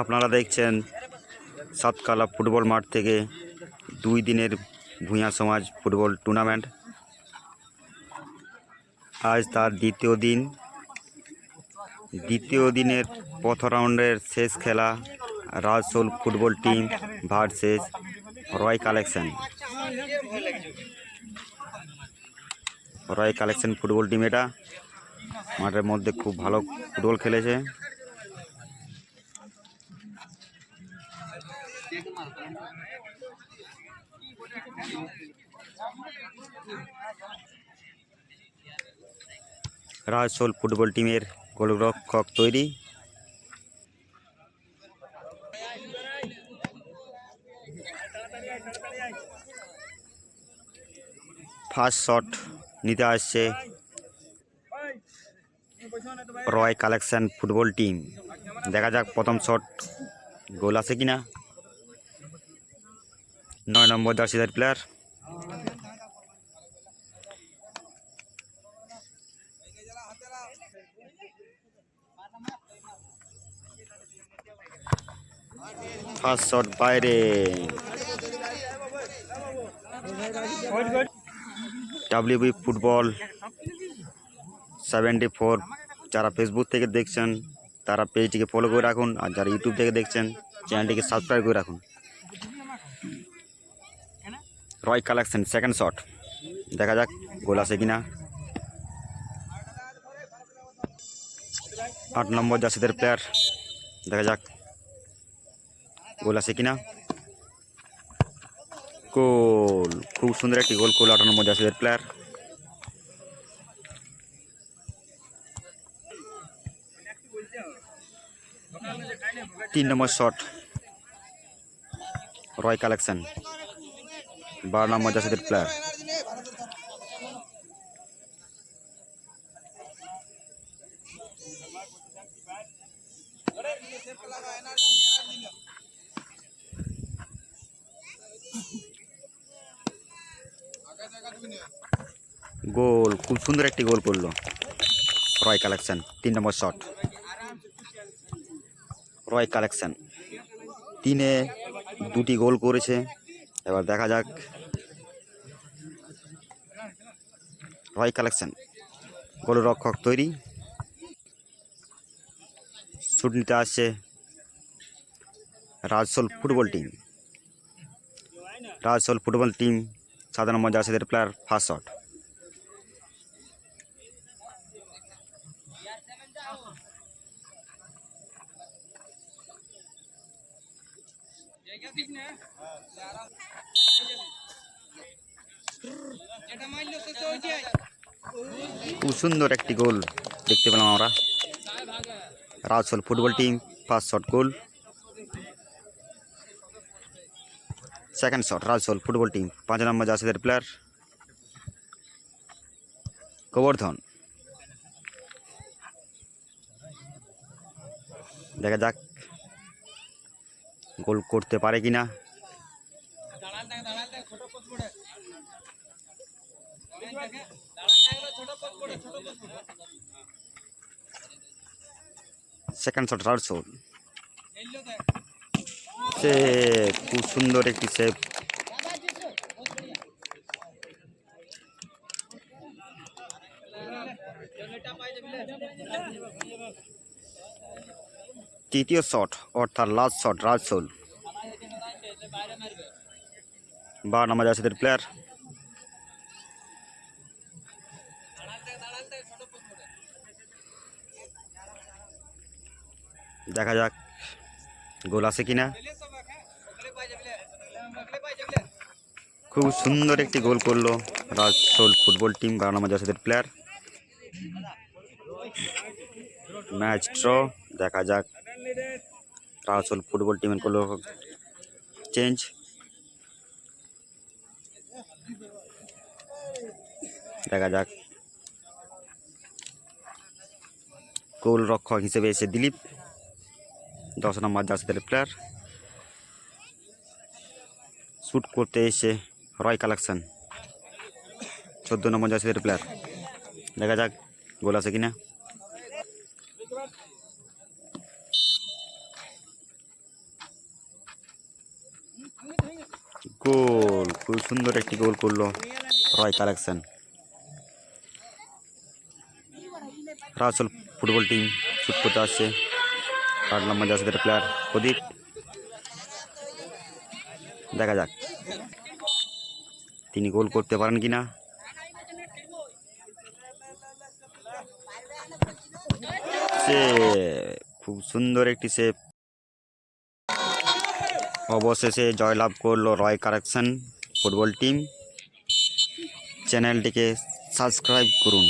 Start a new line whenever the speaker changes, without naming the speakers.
আপনারা দেখছেন সাতকালা ফুটবল মাঠ থেকে দুই দিনের ভূঁয়া সমাজ ফুটবল টুর্নামেন্ট। আজ তার দ্বিতীয় দিন। দ্বিতীয় দিনের প্রথম রাউন্ডের শেষ খেলা Rajshol football team versus Roy collection. Roy collection football team এটা। মাঠের মধ্যে খুব ভালো ফুটবল খেলেছে। রাজশোল ফুটবল টিমের গোলরক্ষক তৈরি। ফার্স্ট শট নিতে আসছে। Roy collection football team. দেখা যাক প্রথম শট গোল আছে কিনা। নয় নম্বর জার্সিদার প্লেয়ার ফার্স্ট শট বাইরে। ডাব্লিউবি ফুটবল সেভেন্টি ফোর যারা ফেসবুক থেকে দেখছেন, তারা পেজটিকে ফলো করে রাখুন আর যারা ইউটিউব থেকে দেখছেন চ্যানেলটিকে সাবস্ক্রাইব করে রাখুন। রয় কালেকশন সেকেন্ড শট দেখা যাক গোল আছে কিনা। আট নম্বর জাসিদের প্লেয়ার দেখা যাক গোল আছে কিনা। গোল খুব সুন্দর একটি গোল করল আট নম্বর জাসিদের প্লেয়ার তিন নম্বর শট। রয় কালেকশন বারো নম্বর জাসিদের প্লেয়ার গোল, খুব সুন্দর একটি গোল করল রয় কালেকশন তিন নম্বর শট। রয় কালেকশন। তিনে দুটি গোল করেছে। এবার দেখা যাক রয় কালেকশন। গোলরক্ষক তৈরি। শুট নিতে আসছে Rajshol football team. Rajshol football team সাধারণ নম্বর জার্সিদের প্লেয়ার ফার্স্ট শট খুব সুন্দর একটি গোল দেখতে পেলাম আমরা। Rajshol football team first shot goal second shot Rajshol football team, পাঁচ নম্বর জাসিদের প্লেয়ার গোবর্ধন। দেখা যাক। গোল করতে পারে কিনা সেকেন্ড শট সে খুব সুন্দর একটি সেভ তৃতীয় শট, অর্থাৎ লাস্ট শট রাজশোল বারো নম্বর জাসিদের প্লেয়ার দেখা যাক, গোল আছে কিনা। খুব সুন্দর একটি গোল করল রাজশোল ফুটবল টিম বারো নম্বর জাসিদের প্লেয়ার ম্যাচ ড্র দেখা যাক রাজশোল ফুটবল টিমের করল চেঞ্জ দেখা যাক। গোল রক্ষক হিসেবে এসে দিলীপ, দশ নম্বর জাসিদের প্লেয়ার শ্যুট করতে এসে রয় কালেকশন, চোদ্দ নম্বর জাসিদের প্লেয়ার দেখা যাক গোল আছে কিনা। গোল, খুব সুন্দর একটি গোল করল রয় কালেকশন। রাসল ফুটবল টিম শুট করতে আসছে। আট নম্বর জাসিদের প্লেয়ার প্রদীপ। দেখা যাক। তিনি গোল করতে পারেন কিনা? সে খুব সুন্দর একটি সেভ অবশেষে জয়লাভ করল রয় কারেকশন ফুটবল টিম চ্যানেলটিকে সাবস্ক্রাইব করুন।